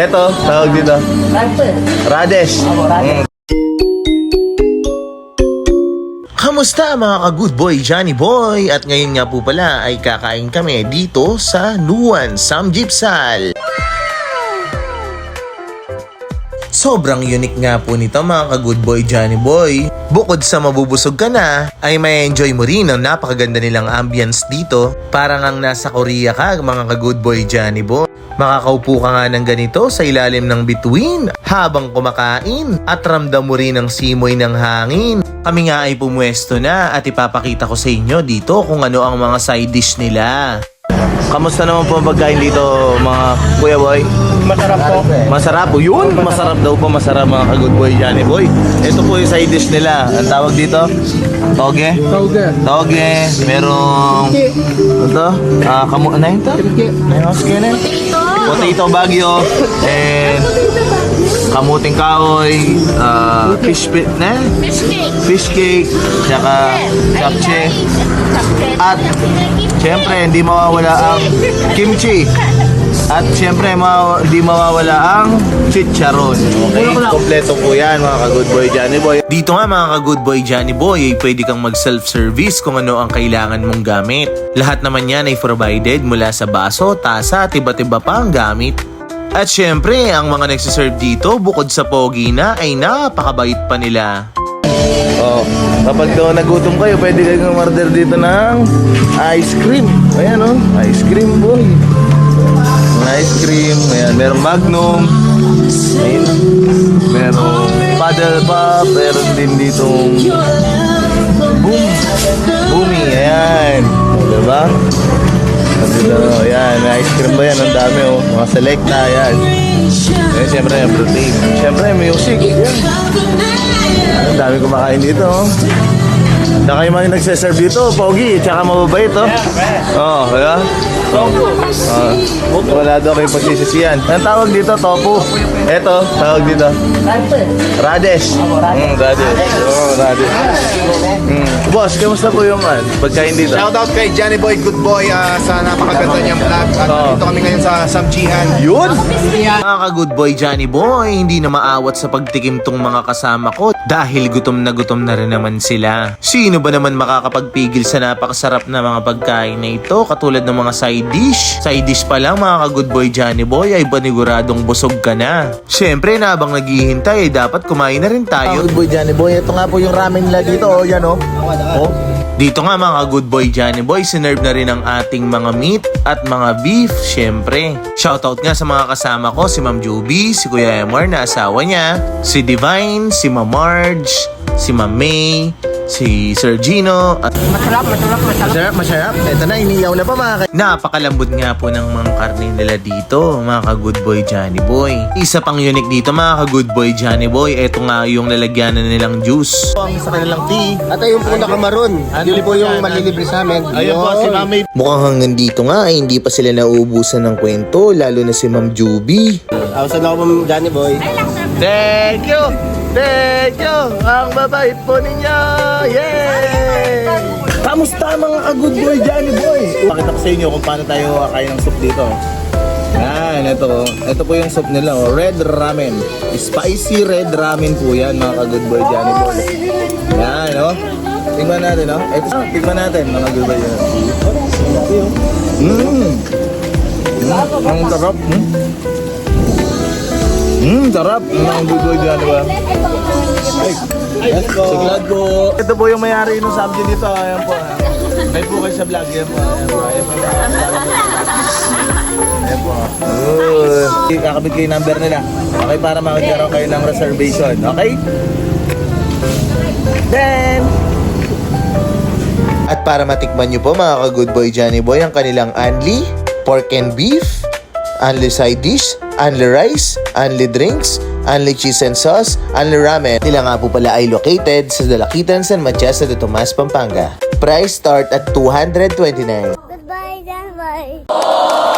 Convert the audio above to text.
Eto, tawag dito. Rades. Mm. Kamusta mga ka-good boy, Johnny Boy? At ngayon nga po pala ay kakain kami dito sa Nuan Samgipsal. Sobrang unique nga po nito mga ka-good boy, Johnny Boy. Bukod sa mabubusog ka na, ay may enjoy mo rin ang napakaganda nilang ambience dito. Parang ang nasa Korea ka mga ka-good boy, Johnny Boy. Makakaupo ka nga ng ganito sa ilalim ng bituin habang kumakain at ramdam mo rin ang simoy ng hangin. Kami nga ay pumwesto na at ipapakita ko sa inyo dito kung ano ang mga side dish nila. Kamusta naman po ang pagkain dito mga kuya boy? Masarap po. Masarap po yun. Masarap daw po. Masarap mga ka-good boy Johnny boy. Ito po yung side dish nila. Ang tawag dito? Toge? Tauga. Toge. Merong... Ito? Ah, kamu... Ano yun to? Ano skin Potato bagyo. And... Kamuting kahoy. ah, fish pit na? Fish cake. Fish cake. Tsaka japche. At Siyempre, hindi mawawala ang kimchi. At siyempre, ma hindi mawawala ang chicharon. Okay, kompleto po yan mga ka-good boy Johnny Boy. Dito nga mga ka-good boy Johnny Boy, ay pwede kang mag-self-service kung ano ang kailangan mong gamit. Lahat naman yan ay provided mula sa baso, tasa at iba't iba pa ang gamit. At syempre, ang mga nagsiserve dito, bukod sa pogi na, ay napakabait pa nila. Oh, kapag daw nagutom kayo, pwede kayong order dito ng ice cream. Ayan oh, ice cream boy. Ice cream, ayan, merong magnum. Ayan, merong paddle pop, meron din ditong boom. Boomy, ayan. Diba? Dito, ayan, ice cream ba yan? Ang dami oh. Mga selecta. Ayan, syempre, yung protein. Syempre, music. Ayan. Ang dami kumakain dito. Oh. Na kayo mga nagseserve dito, pogi, tsaka mababait, oh. Oo, oh, kaya? Oh. Oh. Wala daw kayo pagsisisiyan. Ang tawag dito, tofu. Eto, tawag dito. Rades. Mm, Rades. Oh, Rades. Mm. Boss, kamusta po yung man, pagkain dito? Shoutout kay Johnny Boy, good boy ah, sa napakaganda niyang vlog. At Oo. dito kami ngayon sa Samjihan. Yun! Mga ka-good boy Johnny boy, hindi na maawat sa pagtikim tong mga kasama ko dahil gutom na gutom na rin naman sila. Sino ba naman makakapagpigil sa napakasarap na mga pagkain na ito katulad ng mga side dish? Side dish pa lang mga ka-good boy Johnny boy ay paniguradong busog ka na. Siyempre na habang naghihintay, dapat kumain na rin tayo. good boy Johnny boy, ito nga po yung ramen nila dito, oh, yan oh. oh. Dito nga mga good boy Johnny Boy, sinerve na rin ang ating mga meat at mga beef, syempre. Shoutout nga sa mga kasama ko, si Ma'am Juby, si Kuya Emar na asawa niya, si Divine, si Ma'am Marge, si Ma'am May, si Sir Gino, at Masarap, masarap, masarap. Masarap, masarap. Ito na, iniyaw na pa mga ka- Napakalambot nga po ng mga karne nila dito, mga ka-good boy Johnny Boy. Isa pang unique dito, mga ka-good boy Johnny Boy, ito nga yung lalagyanan nilang juice. Ang sa kanilang tea. At ayun po nakamaroon. Yun po yung malilibre sa amin. Ayun po, si Mami. Mukhang hanggang dito nga ay hindi pa sila nauubusan ng kwento, lalo na si Ma'am Juby. Awesome ako mong Johnny Boy. Thank you! Thank you! Ang babait po ninyo! Yay! Kamusta mga ka-good boy, Johnny boy? Pakita ko sa inyo kung paano tayo kakain ng soup dito. Yan, ito. Ito po yung soup nila, oh. red ramen. Spicy red ramen po yan, mga ka-good boy, Johnny boy. Yan, oh. Tingnan natin, oh. Ito, ah, tingnan natin, mga good boy. Mmm! Mm, ang sarap. Mm. Hmm, sarap. Ang bugoy dyan, diba? Ay, yes po. Siglad po. Ito po yung mayari ng subject dito. Ayan po. May po kayo sa vlog. Ayan po. Ayan po. Ayan po. Ayan po. Uy. Kakabit kayo yung number nila. Okay, para makagkaroon kayo ng reservation. Okay? Then, at para matikman nyo po mga ka-good boy Johnny Boy ang kanilang Anli, pork and beef, Anli side dish, Anli rice, Anli drinks, Anli cheese and sauce, Anli ramen. Nila nga po pala ay located sa Dalakitan, San Matias, sa Tomas, Pampanga. Price start at 229. Goodbye, bye.